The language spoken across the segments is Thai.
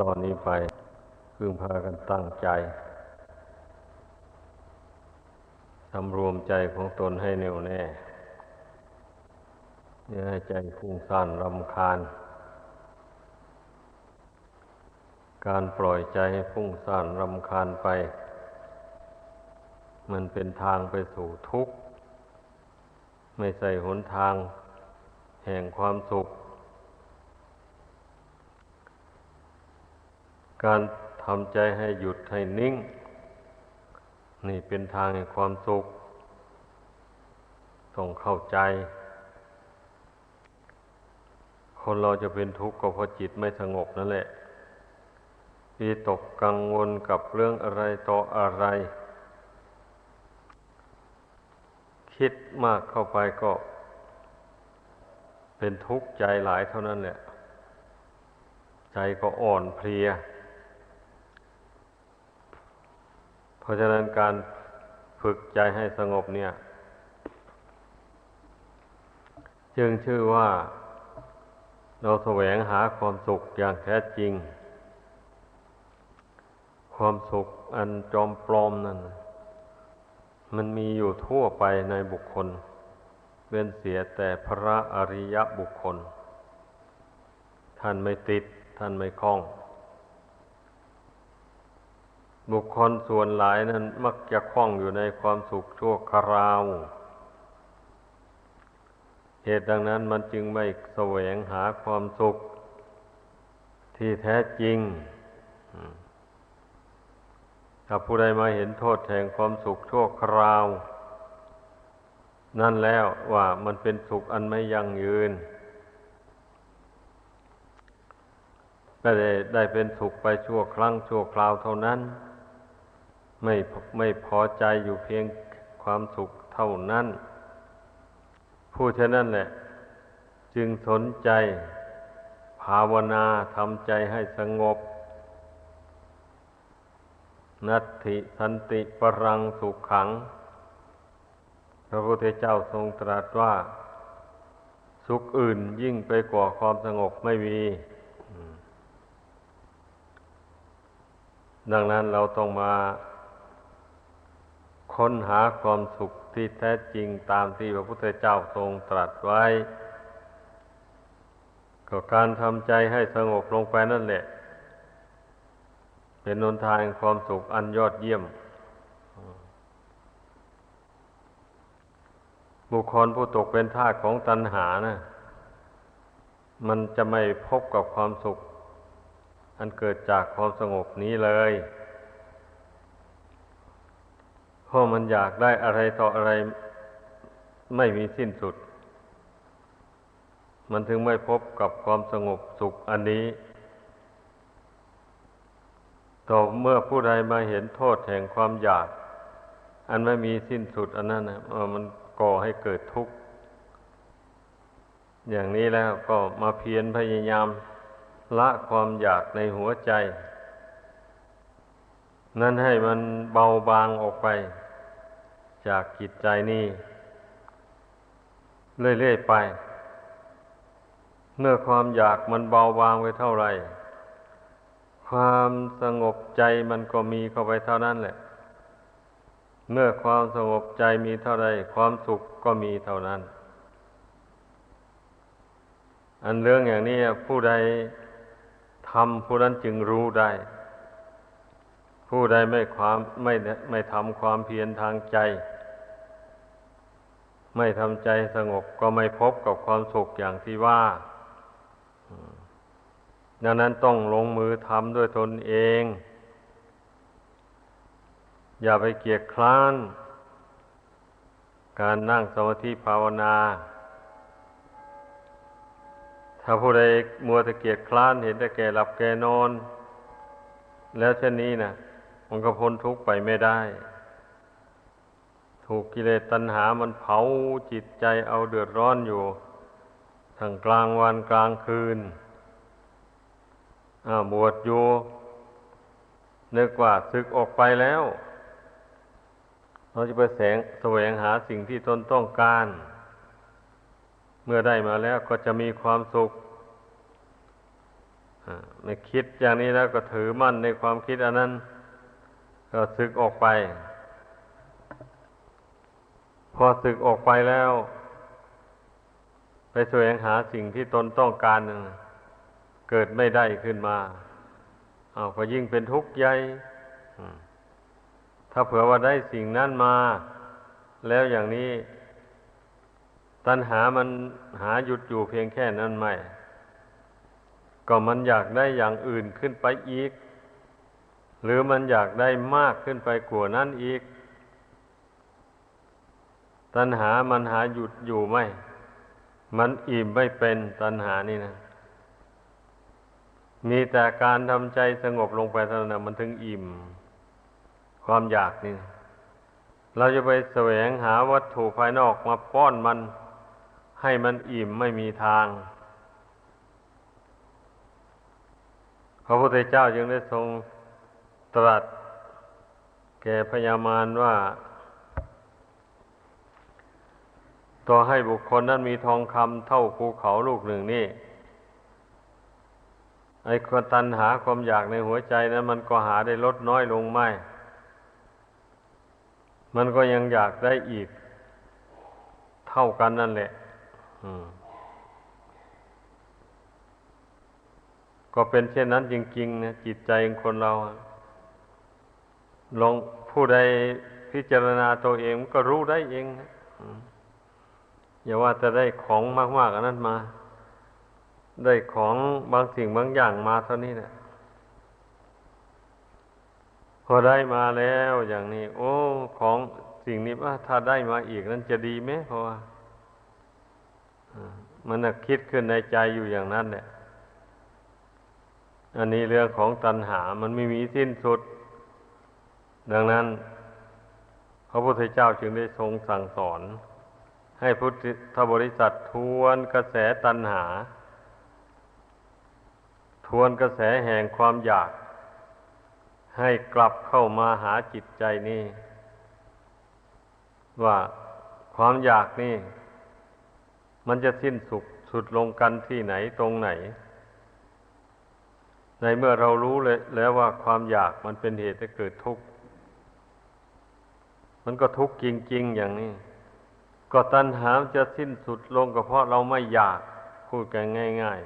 ตอนนี้ไปพึงพากันตั้งใจสำรวมใจของตนให้แน่วแน่อย่าให้ใจฟุ้งซ่านรำคาญ การปล่อยใจให้ฟุ้งซ่านรำคาญไป มันเป็นทางไปสู่ทุกข์ ไม่ใส่หนทางแห่งความสุข การทำใจให้หยุดให้นิ่ง นี่เป็นทางแห่งความสุข ต้องเข้าใจ คนเราจะเป็นทุกข์ก็เพราะจิตไม่สงบนั่นแหละวิตกกังวลกับเรื่องอะไรต่ออะไร คิดมากเข้าไปก็ เป็นทุกข์ใจหลายเท่านั้นแหละ ใจก็อ่อนเพลีย เพราะฉะนั้นการฝึกใจให้สงบเนี่ย จึงชื่อว่าเราแสวงหาความสุขอย่างแท้จริง ความสุขอันจอมปลอมนั่น มันมีอยู่ทั่วไปในบุคคลเว้นเสียแต่พระอริยบุคคล ท่านไม่ติด ท่านไม่คล้อง บุคคลส่วนหลายนั้น มักจะคล้องอยู่ในความสุขชั่วคราว เหตุดังนั้นมันจึงไม่แสวงหาความสุข ที่แท้จริง ถ้าผู้ใดมาเห็นโทษแห่งความสุขชั่วคราว นั่นแล้วว่ามันเป็นสุขอันไม่ยั่งยืน ก็ได้ได้เป็นสุขไปชั่วครั้งชั่วคราวเท่านั้น ไม่ไม่พอใจอยู่เพียงความสุขเท่านั้น ผู้เช่นนั้นแหละ จึงสนใจ ภาวนาทำใจให้สงบ นัตถิสันติปรังสุขขัง พระพุทธเจ้าทรงตรัสว่า สุขอื่นยิ่งไปกว่าความสงบไม่มีดังนั้นเราต้องมา ค้นหาความสุขที่แท้จริงตามที่พระพุทธเจ้าทรงตรัสไว้ ก็การทำใจให้สงบลงไปนั่นแหละ เป็นนนทางความสุขอันยอดเยี่ยม บุคคลผู้ตกเป็นทาสของตัณหานะมันจะไม่พบกับความสุข อันเกิดจากความสงบนี้เลย ราะมันอยากได้อะไรต่ออะไรไม่มีสิ้นสุด มันถึงไม่พบกับความสงบสุขอันนี้ ต่อเมื่อผู้ใดมาเห็นโทษแห่งความอยาก อันไม่มีสิ้นสุดอันนั้นนะมันก่อให้เกิดทุกข์ อย่างนี้แล้วก็มาเพียรพยายามละความอยากในหัวใจ นั่นให้มันเบาบางออกไป จากจิตใจนี่เรื่อยๆไป เมื่อความอยากมันเบาบางไปเท่าไหร่ ความสงบใจมันก็มีเข้าไปเท่านั้นแหละ เมื่อความสงบใจมีเท่าไรความสุขก็มีเท่านั้น อันเรื่องอย่างนี้ผู้ใดทำผู้นั้นจึงรู้ได้ ผู้ใดไม่ความไม่ไม่ทำความเพียรทางใจ ไม่ทำใจสงบก็ไม่พบกับความสุขอย่างที่ว่า ดังนั้นต้องลงมือทำด้วยตนเอง อย่าไปเกียจคร้าน การนั่งสมาธิภาวนา ถ้าผู้ใดมัวตะเกียจคร้านเห็นแต่แก่หลับแก่นอน แล้วเช่นนี้นะมันก็พ้นทุกข์ไปไม่ได้ ถูกกิเลสตัณหามันเผาจิตใจเอาเดือดร้อนอยู่ทั้งกลางวันกลางคืนบวชอยู่นึกว่าศึกออกไปแล้ว เราจะไปแสงแสวงหาสิ่งที่ตนต้องการ เมื่อได้มาแล้วก็จะมีความสุขไม่คิดอย่างนี้แล้วก็ถือมั่นในความคิดอันนั้น ก็สึกออกไป พอสึกออกไปแล้ว ไปแสวงหาสิ่งที่ตนต้องการนั่นน่ะเกิดไม่ได้ขึ้นมาเอาก็ยิ่งเป็นทุกข์ใหญ่ถ้าเผื่อว่าได้สิ่งนั้นมา แล้วอย่างนี้ ตัณหามันหาหยุดอยู่เพียงแค่นั้นไม่ ก็มันอยากได้อย่างอื่นขึ้นไปอีก หรือมันอยากได้มากขึ้นไปกว่านั้นอีก ตัณหามันหาหยุดอยู่ไม่ มันอิ่มไม่เป็นตัณหานี่นะ มีแต่การทำใจสงบลงไปเท่านั้นมันถึงอิ่ม ความอยากนี่ เราจะไปแสวงหาวัตถุภายนอกมาป้อนมันให้มันอิ่มไม่มีทาง พระพุทธเจ้าจึงได้ทรงตรัส แก่พญามารว่า ต่อให้บุคคลนั้นมีทองคำเท่าภูเขาลูกหนึ่งนี่ไอ้ความตัณหาความอยากในหัวใจนั้น มันก็หาได้ลดน้อยลงไม่ มันก็ยังอยากได้อีก เท่ากันนั่นแหละก็เป็นเช่นนั้นจริงๆนะจิตใจของคนเรา ลองผู้ใดพิจารณาตัวเองก็รู้ได้เองนะ อย่าว่าจะได้ของมากๆอันนั้นมา ได้ของบางสิ่งบางอย่างมาเท่านี้นะพอได้มาแล้วอย่างนี้ โอ้ ของสิ่งนี้ว่าถ้าได้มาอีกนั้นจะดีไหมเพราะว่ามันน่ะคิดขึ้นในใจอยู่อย่างนั้นแหละอันนี้เรื่องของตัณหา มันไม่มีสิ้นสุด ดังนั้น พระพุทธเจ้าจึงได้ทรงสั่งสอน ให้พุทธบริษัททวนกระแสตัณหา ทวนกระแสแห่งความอยาก ให้กลับเข้ามาหาจิตใจนี่ ว่าความอยากนี่ มันจะสิ้นสุดสุดลงกันที่ไหนตรงไหน ในเมื่อเรารู้เลยแล้วว่าความอยากมันเป็นเหตุให้เกิดทุกข์ มันก็ทุกข์จริง ๆ อย่างนี้ ก็ตัณหาจะสิ้นสุดลงก็เพราะเราไม่อยากพูดกันง่าย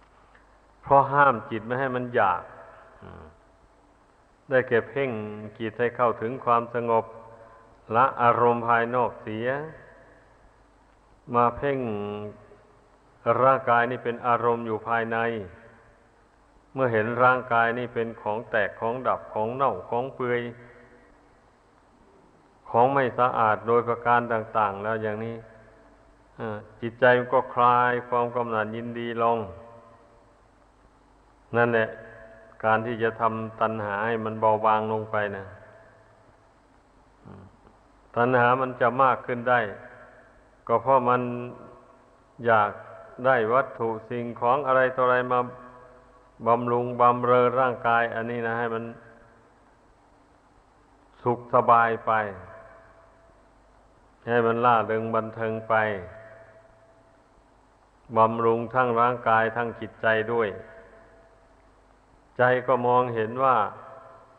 ๆ เพราะห้ามจิตไม่ให้มันอยาก ได้แก่เพ่งจิตให้เข้าถึงความสงบ ละอารมณ์ภายนอกเสีย มาเพ่งร่างกายนี่เป็นอารมณ์อยู่ภายใน เมื่อเห็นร่างกายนี่เป็นของแตกของดับของเน่าของเปื่อย ของไม่สะอาดโดยประการต่าง ๆ แล้วอย่างนี้จิตใจมันก็คลายความกำหนัดยินดีลง นั่นแหละ การที่จะทำตัณหาให้มันเบาบางลงไปนะตัณหามันจะมากขึ้นได้ ก็เพราะมันอยากได้วัตถุสิ่งของอะไรต่ออะไรมาบำรุงบำเรอร่างกาย อันนี้นะ ให้มันสุขสบายไป ให้มันล่าเริงบันเทิงไปบำรุงทั้งร่างกายทั้งจิตใจด้วย ใจก็มองเห็นว่า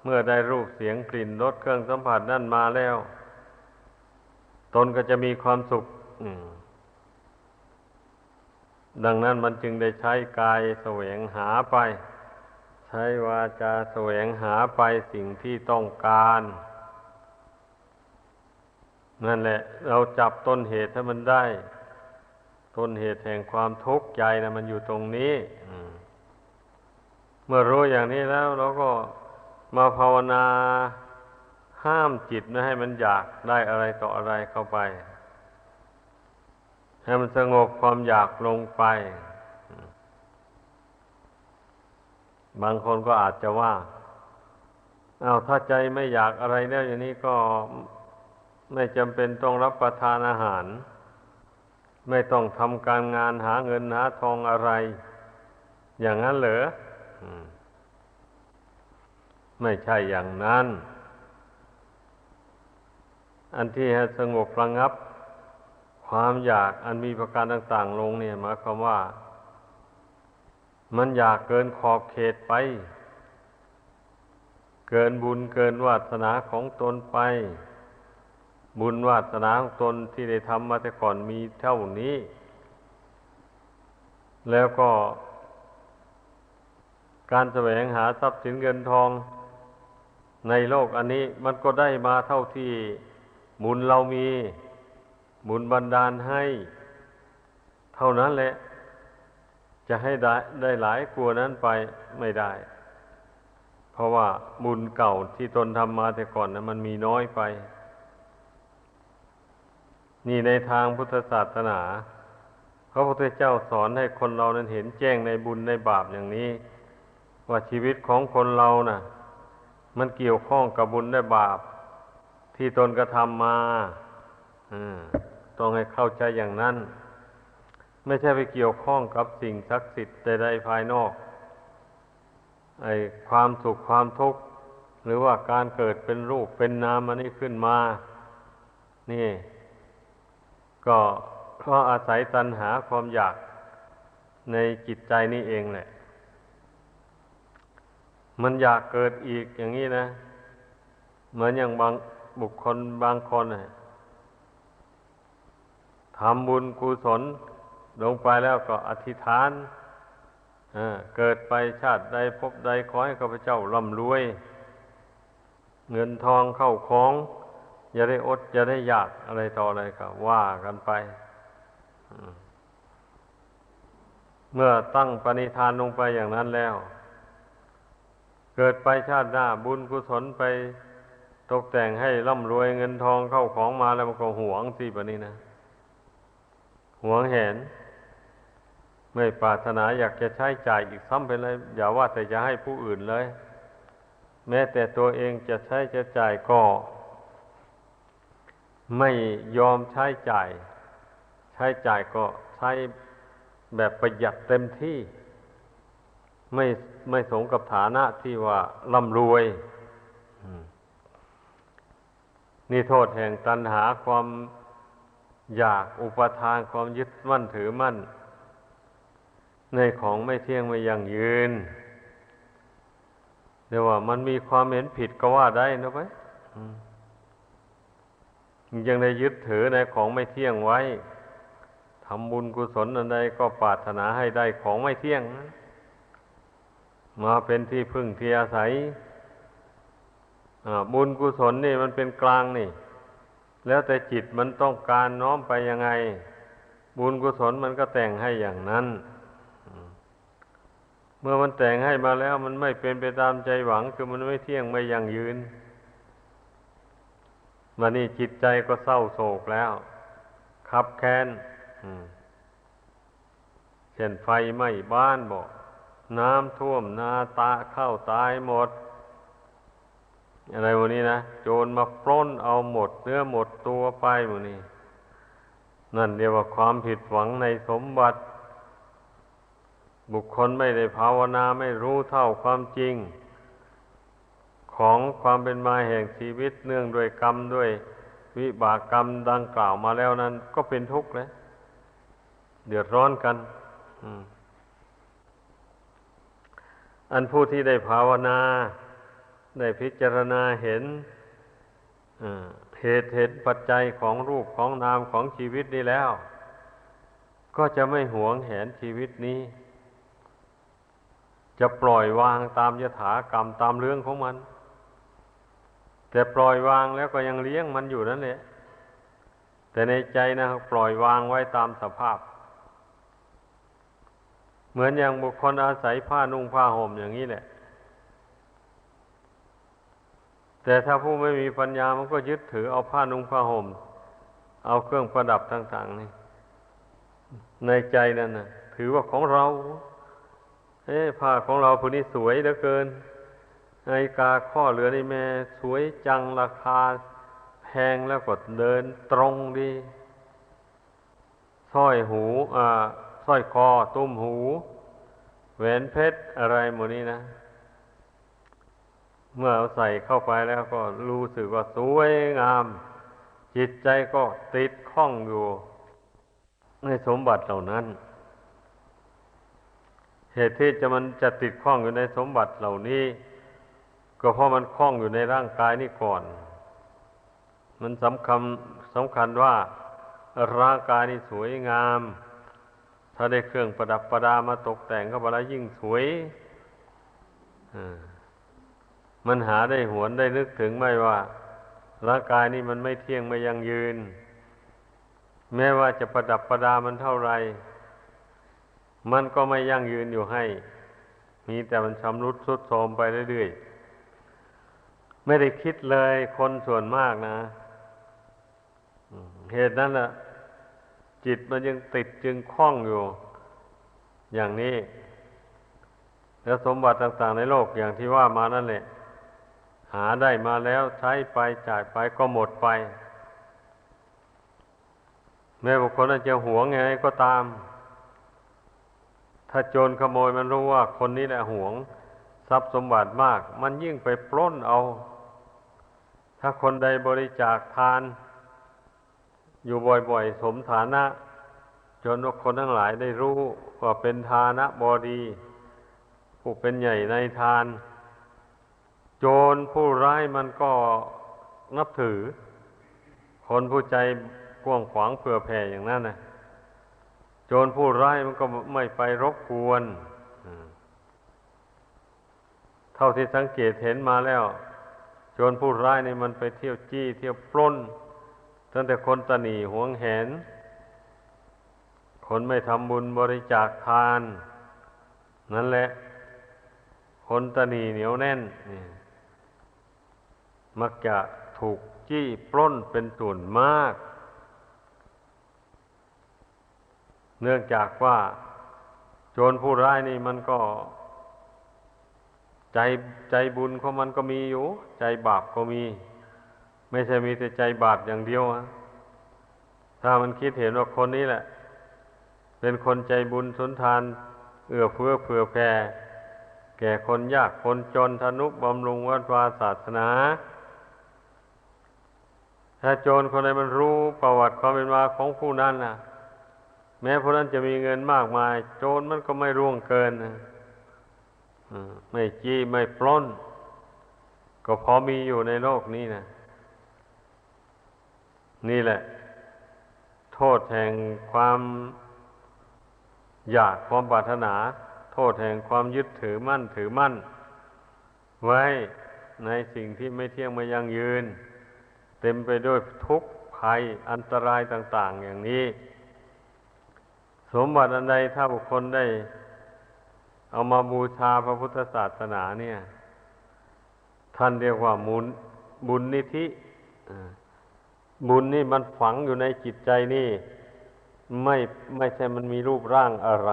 เมื่อได้รูปเสียงกลิ่นรสเครื่องสัมผัสนั่นมาแล้ว ตนก็จะมีความสุขดังนั้นมันจึงได้ใช้กายแสวงหาไป ใช้วาจาแสวงหาไปสิ่งที่ต้องการ นั่นแหละ เราจับต้นเหตุให้มันได้ ต้นเหตุแห่งความทุกข์ใจนะมันอยู่ตรงนี้เมื่อรู้อย่างนี้แล้ว เราก็มาภาวนาห้ามจิตไม่ให้มันอยากได้อะไรต่ออะไรเข้าไป ให้มันสงบความอยากลงไป บางคนก็อาจจะว่า เอาถ้าใจไม่อยากอะไรแล้วอย่างนี้ก็ ไม่จำเป็นต้องรับประทานอาหาร ไม่ต้องทำการงานหาเงินหาทองอะไร อย่างนั้นเหรอไม่ใช่อย่างนั้น อันที่ให้สงบระงับ ความอยากอันมีประการต่าง ๆ ลงเนี่ยหมายความว่า มันอยากเกินขอบเขตไป เกินบุญเกินวาสนาของตนไป บุญวาสนาของตนที่ได้ทำมาแต่ก่อนมีเท่านี้ แล้วก็ การแสวงหาทรัพย์สินเงินทองในโลกอันนี้มันก็ได้มาเท่าที่บุญเรามีบุญบันดาลให้ เท่านั้นแหละ จะให้ได้ได้หลายกลัวนั้นไปไม่ได้ เพราะว่าบุญเก่าที่ตนทำมาแต่ก่อนนะมันมีน้อยไป นี่ในทางพุทธศาสนา พระพุทธเจ้าสอนให้คนเรานั้นเห็นแจ้งในบุญในบาปอย่างนี้ ว่าชีวิตของคนเรานะ่ะ มันเกี่ยวข้องกับบุญและบาป ที่ตนกระทำมาต้องให้เข้าใจอย่างนั้น ไม่ใช่ไปเกี่ยวข้องกับสิ่งศักดิ์สิทธิ์ใดๆภายนอก ไอ้ความสุขความทุกข์หรือว่าการเกิดเป็นรูปเป็นนามอันนี้ขึ้นมา นี่ ก็เพราะอาศัยตัณหาความอยากในจิตใจนี่เองแหละ มันอยากเกิดอีกอย่างนี้นะ เหมือนอย่างบางบุคคลบางคนนะทำบุญกุศลลงไปแล้วก็อธิษฐานเกิดไปชาติใดพบใดขอให้ข้าพเจ้าร่ำรวย เงินทองเข้าของ อย่าได้อดอย่าได้อยากอะไรต่ออะไรก็ว่ากันไป เมื่อตั้งปณิธานลงไปอย่างนั้นแล้ว เกิดไปชาติหน้าบุญกุศลไปตกแต่งให้ร่ำรวยเงินทองเข้าของมาแล้วมันก็หวงสิแบบนี้นะหวงเห็น ไม่ปรารถนาอยากจะใช้จ่ายอีกซ้ำไปเลย อย่าว่าแต่จะให้ผู้อื่นเลย แม้แต่ตัวเองจะใช้จะจ่ายก็ ไม่ยอมใช้จ่าย ใช้จ่ายก็ใช้แบบประหยัดเต็มที่ ไม่ไม่สงกับฐานะที่ว่าร่ำรวยนี่โทษแห่งตัณหาความอยากอุปทานความยึดมั่นถือมั่น ในของไม่เที่ยงไม่ยั่งยืนเดี๋ยวว่ามันมีความเห็นผิดก็ว่าได้นะไป ยังได้ยึดถือในของไม่เที่ยงไว้ทำบุญกุศลอันใดก็ปรารถนาให้ได้ของไม่เที่ยง มาเป็นที่พึ่งที่อาศัยบุญกุศลนี่มันเป็นกลางนี่ แล้วแต่จิตมันต้องการน้อมไปยังไง บุญกุศลมันก็แต่งให้อย่างนั้น เมื่อมันแต่งให้มาแล้วมันไม่เป็นไปตามใจหวัง คือมันไม่เที่ยงไม่ยั่งยืน มานี่จิตใจก็เศร้าโศกแล้วขับแค้นเช่นไฟไหม้บ้านบอกน้ำท่วมนาตาเข้าตายหมด อะไรวันนี้นะโจรมาปล้นเอาหมด เนื้อหมดตัวไปวันนี้ นั่นเรียกว่าความผิดหวังในสมบัติ บุคคลไม่ได้ภาวนาไม่รู้เท่าความจริง ของความเป็นมาแห่งชีวิตเนื่องด้วยกรรมด้วยวิบากกรรมดังกล่าวมาแล้วนั้น ก็เป็นทุกข์เลยเดือดร้อนกันอันผู้ที่ได้ภาวนา ได้พิจารณาเห็นเหตุเหตุปัจจัยของรูปของนามของชีวิตนี้แล้ว ก็จะไม่หวงแหนชีวิตนี้ จะปล่อยวางตามยถากรรมตามเรื่องของมัน แต่ปล่อยวางแล้วก็ยังเลี้ยงมันอยู่นั่นแหละแต่ในใจนะปล่อยวางไว้ตามสภาพ เหมือนอย่างบุคคลอาศัยผ้านุ่งผ้าห่มอย่างนี้แหละ แต่ถ้าผู้ไม่มีปัญญามันก็ยึดถือเอาผ้านุ่งผ้าห่ม เอาเครื่องประดับต่าง ๆ นี่ ในใจนั่นนะถือว่าของเรา เอ้ผ้าของเราผู้นี้สวยเหลือเกิน นาฬิกาข้อเหลือนี่แม่สวยจังราคาแพงแล้วก็เดินตรงดีสร้อยหูอ่าสร้อยคอตุ้มหูแหวนเพชรอะไรหมดนี้นะ เมื่อเอาใส่เข้าไปแล้วก็รู้สึกว่าสวยงาม จิตใจก็ติดข้องอยู่ ในสมบัติเหล่านั้น เหตุที่จะมันจะติดข้องอยู่ในสมบัติเหล่านี้ ก็เพราะมันคล้องอยู่ในร่างกายนี่ก่อน มันสำคัญสำคัญว่าร่างกายนี่สวยงาม ถ้าได้เครื่องประดับประดามาตกแต่งก็บแล้วยิ่งสวยอ่ามันหาได้หวนได้นึกถึงไหมว่า ร่างกายนี่มันไม่เที่ยงไม่ยังยืน แม้ว่าจะประดับประดามันเท่าไหรมันก็ไม่ยั่งยืนอยู่ให้ มีแต่มันชำรุดทรุดโทรมไปเรื่อยๆ ไม่ได้คิดเลยคนส่วนมากนะเหตุนั้นน่ะ จิตมันยังติดจึงคล้องอยู่ อย่างนี้ แล้วสมบัติต่างๆในโลกอย่างที่ว่ามานั่นแหละหาได้มาแล้วใช้ไปจ่ายไปก็หมดไป แม้บุคคลนั้นจะหวงไงก็ตาม ถ้าโจรขโมยมันรู้ว่าคนนี้แหละหวง ทรัพย์สมบัติมาก มันยิ่งไปปล้นเอา ถ้าคนใดบริจาคทาน อยู่บ่อยๆ สมฐานะ จนคนทั้งหลายได้รู้ว่าเป็นทานะบอดีผู้เป็นใหญ่ในทาน โจรผู้ร้ายมันก็นับถือ คนผู้ใจกว้างขวางเผื่อแผ่อย่างนั้นนะโจรผู้ร้ายมันก็ไม่ไปรบกวน เท่าที่สังเกตเห็นมาแล้ว รผู้ร้ายนี่มันไปเที่ยวจี้ เที่ยวปล้นตั้งแต่คนตนีหวงแหน คนไม่ทำบุญบริจาคทาน นั่นแหละ คนตนีเหนียวแน่นนี่มักจะถูกจี้ปล้นเป็นส่วนมาก เนื่องจากว่า โจรผู้ร้ายนี่มันก็ ใจใจบุญของมันก็มีอยู่ ใจบาปก็มี ไม่ใช่มีแต่ใจบาปอย่างเดียวอะถ้ามันคิดเห็นว่าคนนี้แหละ เป็นคนใจบุญสุนทาน เอื้อเฟื้อเผื่อแผ่แก่คนยากคนจนทนุบำรุงวัดวาศาสนา ถ้าโจรคนใดมันรู้ประวัติความเป็นมาของผู้นั้นนะแม้ผู้นั้นจะมีเงินมากมาย โจรมันก็ไม่ร่วงเกินนะ ไม่จี้ไม่ปล้น ก็พอมีอยู่ในโลกนี้นะนี่แหละ โทษแห่งความอยากความปรารถนา โทษแห่งความยึดถือมั่นถือมั่น ไว้ในสิ่งที่ไม่เที่ยงไม่ยั่งยืน เต็มไปด้วยทุกข์ภัยอันตรายต่าง ๆ อย่างนี้ สมบัติอันใดถ้าบุคคลได้ เอามาบูชาพระพุทธศาสนาเนี่ย ท่านเรียกว่ามุนบุญนิธิบุญนี่มันฝังอยู่ในจิตใจนี่ ไม่ไม่ใช่มันมีรูปร่างอะไร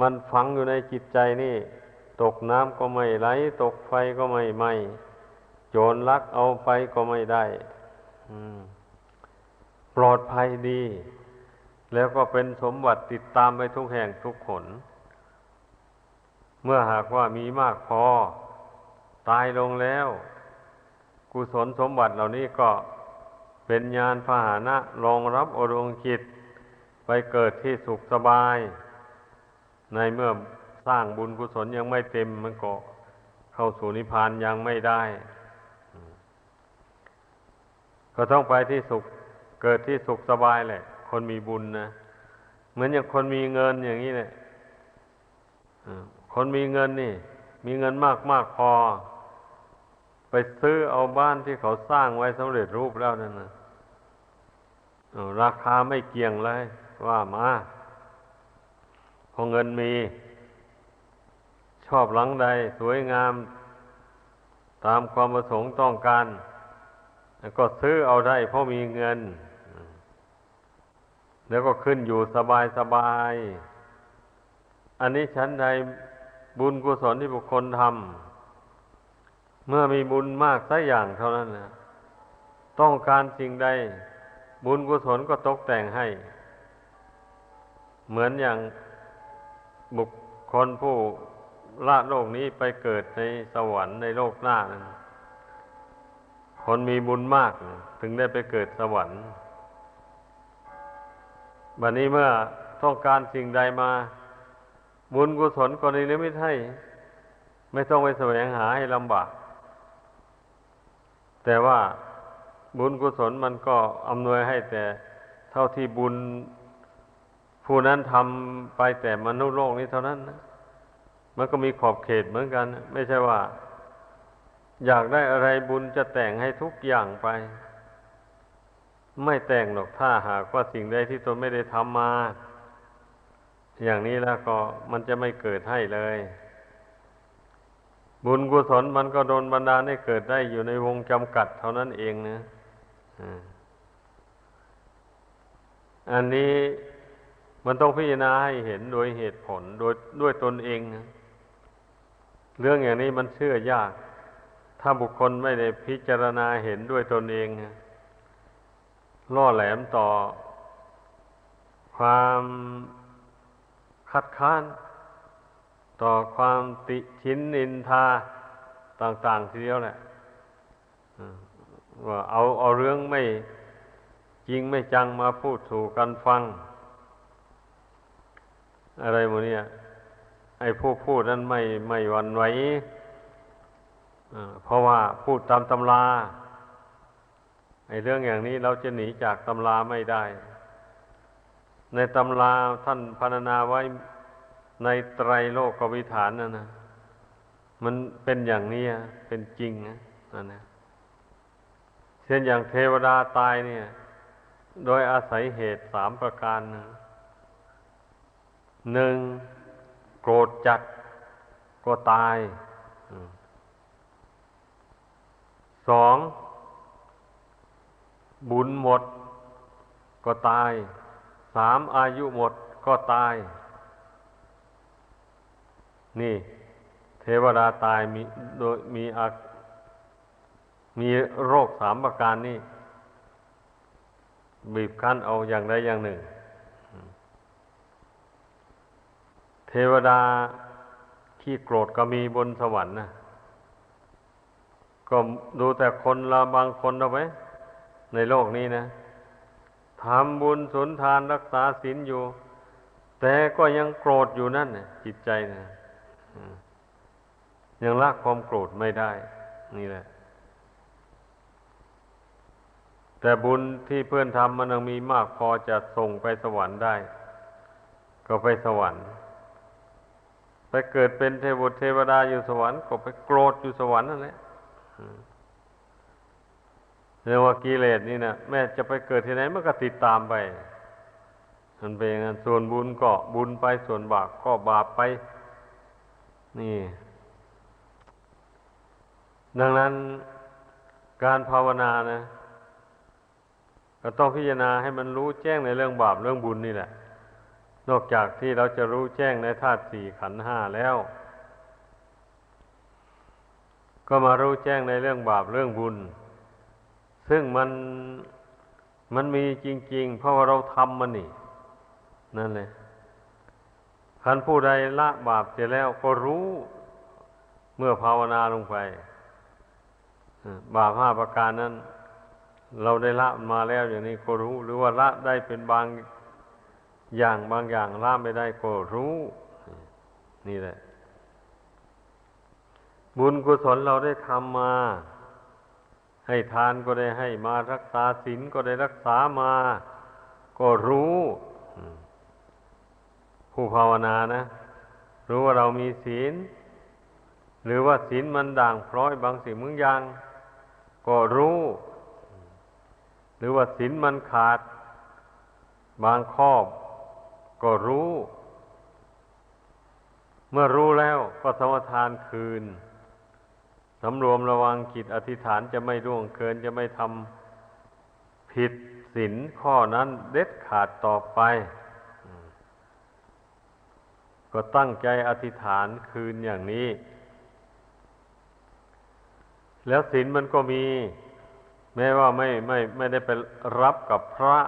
มันฝังอยู่ในจิตใจนี่ ตกน้ำก็ไม่ไหล ตกไฟก็ไม่ไหมโจรลักเอาไปก็ไม่ได้ปลอดภัยดี แล้วก็เป็นสมบัติติดตามไปทุกแห่งทุกขน เมื่อหากว่ามีมากพอ ตายลงแล้ว กุศลสมบัติเหล่านี้ก็เป็นญาณพาหนะรองรับอรมณ์จิต ไปเกิดที่สุขสบาย ในเมื่อสร้างบุญกุศลยังไม่เต็มมันก็เข้าสู่นิพพานยังไม่ได้ ก็ต้องไปที่สุขเกิดที่สุขสบายแหละ คนมีบุญนะเหมือนอย่างคนมีเงินอย่างนี้แหละอ่าคนมีเงินนี่ มีเงินมากมากพอ ไปซื้อเอาบ้านที่เขาสร้างไว้สำเร็จรูปแล้วนั่นนะราคาไม่เกี่ยงเลย ว่ามาพอเงินมี ชอบหลังใด สวยงาม ตามความประสงค์ต้องการ แล้วก็ซื้อเอาได้เพราะมีเงิน แล้วก็ขึ้นอยู่สบายสบาย อันนี้ชั้นใดบุญกุศลที่บุคคลทำเมื่อมีบุญมากสักอย่างเท่านั้นนะต้องการสิ่งใด บุญกุศลก็ตกแต่งให้ เหมือนอย่างบุคคลผู้ละโลกนี้ไปเกิดในสวรรค์ในโลกหน้านั้นคนมีบุญมาก ถึงได้ไปเกิดสวรรค์ บัดนี้เมื่อต้องการสิ่งใดมาบุญกุศลก็ในนิมิตให้ ไม่ต้องไปแสวงหาให้ลำบาก แต่ว่าบุญกุศลมันก็อำนวยให้แต่เท่าที่บุญผู้นั้นทำไปแต่มนุษย์โลกนี้เท่านั้นนะมันก็มีขอบเขตเหมือนกัน ไม่ใช่ว่า อยากได้อะไรบุญจะแต่งให้ทุกอย่างไป ไม่แต่งหรอกถ้าหากว่าสิ่งใดที่ตนไม่ได้ทำมา อย่างนี้แล้วก็มันจะไม่เกิดให้เลย บุญกุศลมันก็โดนบันดาลให้เกิดได้อยู่ในวงจำกัดเท่านั้นเองนะอันนี้มันต้องพิจารณาให้เห็นโดยเหตุผลโดยด้วยตนเองนะเรื่องอย่างนี้มันเชื่อยาก ถ้าบุคคลไม่ได้พิจารณาเห็นด้วยตนเองนะ ล่อแหลมต่อ ความคัดค้าน ต่อความติชินนินทาต่าง ๆ ทีเดียวแหละว่าเอาเอาเรื่องไม่จริงไม่จังมาพูดสู่กันฟัง อะไรโมเนี่ยไอ้ผู้พูดนั้นไม่ไม่หวันไหวเพราะว่าพูดตามตำรา ไอ้เรื่องอย่างนี้เราจะหนีจากตำราไม่ได้ ในตำราท่านพรรณนาไว้ในไตรโลกวิฐานนั่นนะมันเป็นอย่างนี้เป็นจริงนะนั่นนะเช่นอย่างเทวดาตายเนี่ย โดยอาศัยเหตุสามประการนะหนึ่งโกรธจัดก็ตายสอง บุญหมด ก็ตาย สามอายุหมดก็ตาย นี่ เทวดาตายมีโดยมีอามีโรคสามประการนี่บีบคั้นเอาอย่างใดอย่างหนึ่ง เทวดาขี้โกรธก็มีบนสวรรค์นะก็ดูแต่คนละบางคนเอาไหม ในโลกนี้นะทำบุญสุนทานรักษาศีลอยู่ แต่ก็ยังโกรธอยู่นั่นนะจิตใจนะยังละความโกรธไม่ได้ นี่แหละ แต่บุญที่เพื่อนทำมันยังมีมากพอจะส่งไปสวรรค์ได้ ก็ไปสวรรค์ ไปเกิดเป็นเทวดเทวดาอยู่สวรรค์ ก็ไปโกรธอยู่สวรรค์นั่นแหละ เรียกว่ากิเลสนี่นะแม้จะไปเกิดที่ไหนมันก็ติดตามไปมันเป็นอย่างนั้นส่วนบุญก็บุญไปส่วนบาปก็บาปไป นี่ ดังนั้นการภาวนานะก็ต้องพิจารณาให้มันรู้แจ้งในเรื่องบาปเรื่องบุญนี่แหละ นอกจากที่เราจะรู้แจ้งในธาตุสี่ขันห้าแล้ว ก็มารู้แจ้งในเรื่องบาปเรื่องบุญ ซึ่งมันมันมีจริง ๆ เพราะว่าเราทำมันนี่ นั่นเลยคันผู้ใดละบาปเสร็จแล้วก็รู้เมื่อภาวนาลงไป บาปห้าประการนั้น เราได้ละมาแล้วอย่างนี้ก็รู้ หรือว่าละได้เป็นบางอย่างบางอย่างละไม่ได้ก็รู้ นี่แหละ บุญกุศลเราได้ทำมา ให้ทานก็ได้ให้มารักษาศีลก็ได้รักษามา ก็รู้ ผู้ภาวนานะ รู้ว่าเรามีศีล หรือว่าศีลมันด่างพร้อยบางสิ่งบางอย่าง ก็รู้ หรือว่าศีลมันขาด บางข้อก็รู้ เมื่อรู้แล้วก็สมทานคืน สำรวมระวังจิตอธิษฐานจะไม่ร่วงเกินจะไม่ทำผิดศีลข้อนั้นเด็ดขาดต่อไป ก็ตั้งใจอธิษฐานคืนอย่างนี้ แล้วศีลมันก็มี แม้ว่าไม่ไม่ไม่ได้ไปรับกับพระ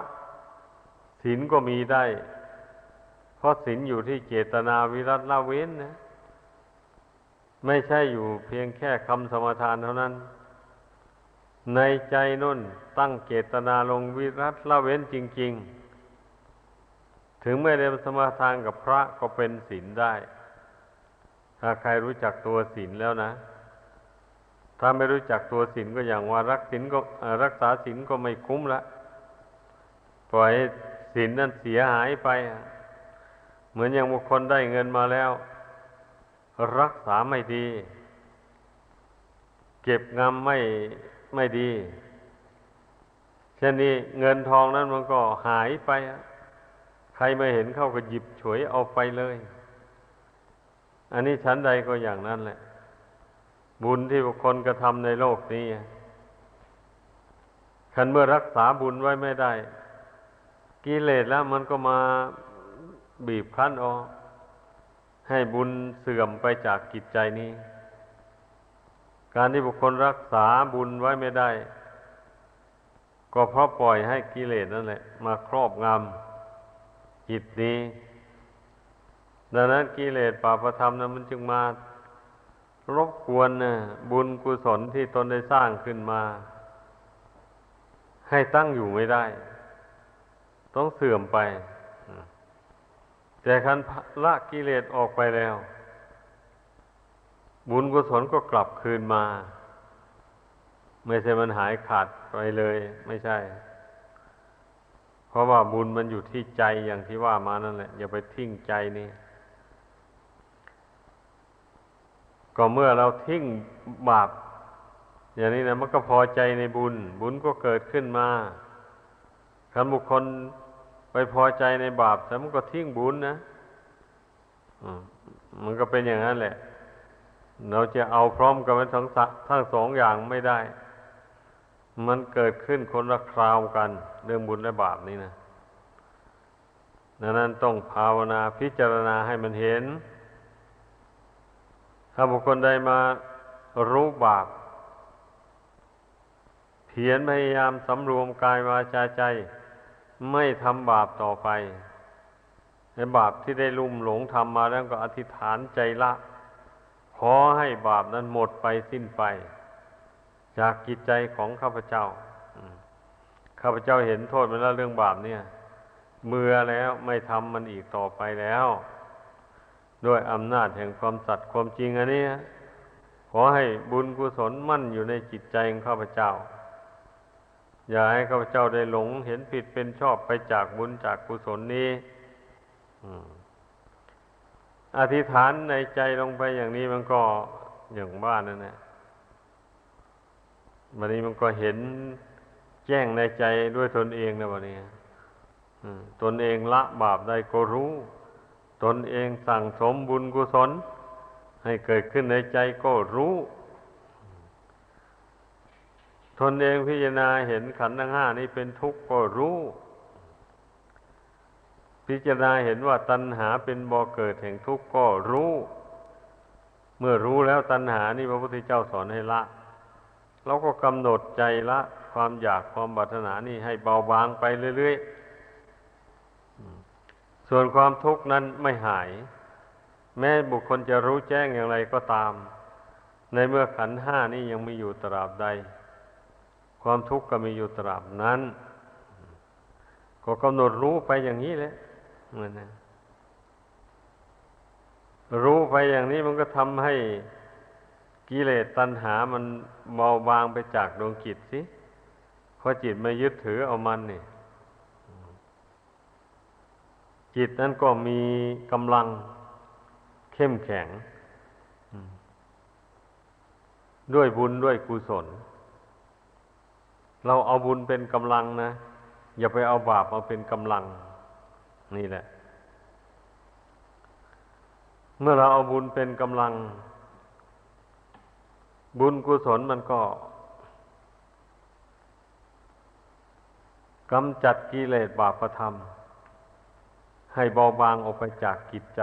ศีลก็มีได้ เพราะศีลอยู่ที่เจตนาวิรัตละเว้นนะ ไม่ใช่อยู่เพียงแค่คำสมทานเท่านั้น ในใจนุ่นตั้งเจตนาลงวิรัตละเว้นจริง ๆ ถึงไม่ได้สมาทานกับพระก็เป็นศีลได้ ถ้าใครรู้จักตัวศีลแล้วนะ ถ้าไม่รู้จักตัวศีลก็อย่างว่ารักศีลก็รักษาศีลก็ไม่คุ้มละปล่อยศีลนั้นเสียหายไป เหมือนอย่างบุคคลได้เงินมาแล้ว รักษาไม่ดี เก็บงำไม่ไม่ดีเช่นนี้เงินทองนั้นมันก็หายไป ใครไม่เห็นเข้าก็หยิบฉวยเอาไปเลย อันนี้ชั้นใดก็อย่างนั้นแหละ บุญที่บุคคลกระทำในโลกนี้คันเมื่อรักษาบุญไว้ไม่ได้ กิเลสแล้วมันก็มาบีบคั้นออก ให้บุญเสื่อมไปจากกิจใจนี้ การที่บุคคลรักษาบุญไว้ไม่ได้ ก็เพราะปล่อยให้กิเลสนั่นแหละ มาครอบงำจิตนี้ดังนั้นกิเลสปาประธรรมนั้นมันจึงมารบกวนนะบุญกุศลที่ตนได้สร้างขึ้นมา ให้ตั้งอยู่ไม่ได้ ต้องเสื่อมไป แต่คันละกิเลสออกไปแล้ว บุญกุศลก็กลับคืนมา ไม่ใช่มันหายขาดไปเลย ไม่ใช่ เพราะว่าบุญมันอยู่ที่ใจอย่างที่ว่ามานั่นแหละ อย่าไปทิ้งใจนี่ก็เมื่อเราทิ้งบาป อย่างนี้นะมันก็พอใจในบุญ บุญก็เกิดขึ้นมาคันบุคคล ไปพอใจในบาปแต่มันก็ทิ้งบุญนะมันก็เป็นอย่างนั้นแหละ เราจะเอาพร้อมกันทั้งสะทั้งสองอย่างไม่ได้ มันเกิดขึ้นคนละคราวกัน เรื่องบุญและบาปนี่นะดังนั้นต้องภาวนาพิจารณาให้มันเห็น ถ้าบุคคลใดมารู้บาป เพียรพยายามสำรวมกายวาจาใจ ไม่ทำบาปต่อไปในบาปที่ได้ลุ่มหลงทำมาแล้วก็อธิษฐานใจละขอให้บาปนั้นหมดไปสิ้นไป จากจิตใจของข้าพเจ้าข้าพเจ้าเห็นโทษมันแล้วเรื่องบาปเนี่ยเมื่อแล้วไม่ทำมันอีกต่อไปแล้ว ด้วยอำนาจแห่งความสัตย์ความจริงอันนี้ขอให้บุญกุศลมั่นอยู่ในจิตใจของข้าพเจ้า อย่าให้ข้าพเจ้าได้หลงเห็นผิดเป็นชอบไปจากบุญจากกุศลนี้อธิษฐานในใจลงไปอย่างนี้มันก็อย่างบ้านนั่นแหละวันนี้มันก็เห็นแจ้งในใจด้วยตนเองนะวันนี้ตนเองละบาปได้ก็รู้ ตนเองสั่งสมบุญกุศล ให้เกิดขึ้นในใจก็รู้ ตนเองพิจารณาเห็นขันธ์ทั้งห้านี้เป็นทุกข์ก็รู้ พิจารณาเห็นว่าตัณหาเป็นบ่อเกิดแห่งทุกข์ก็รู้ เมื่อรู้แล้วตัณหานี่พระพุทธเจ้าสอนให้ละเราก็กำหนดใจละ ความอยากความบัตนานี่ให้เบาบางไปเรื่อยๆ ส่วนความทุกข์นั้นไม่หาย แม้บุคคลจะรู้แจ้งอย่างไรก็ตาม ในเมื่อขันห้านี้ยังมีอยู่ตราบใด ความทุกข์ก็มีอยู่ตราบนั้น ก็กำหนดรู้ไปอย่างนี้แหละมันนะรู้ไปอย่างนี้มันก็ทำให้กิเลสตัณหามันเบาบางไปจากดวงจิตสิเพราะจิตไม่ยึดถือเอามันนี่ จิตนั้นก็มีกำลังเข้มแข็ง ด้วยบุญด้วยกุศล เราเอาบุญเป็นกำลังนะ อย่าไปเอาบาปมาเป็นกำลัง นี่แหละ เมื่อเราเอาบุญเป็นกำลัง บุญกุศลมันก็กำจัดกิเลสบาปธรรม ให้เบาบางออกไปจากกิจใจ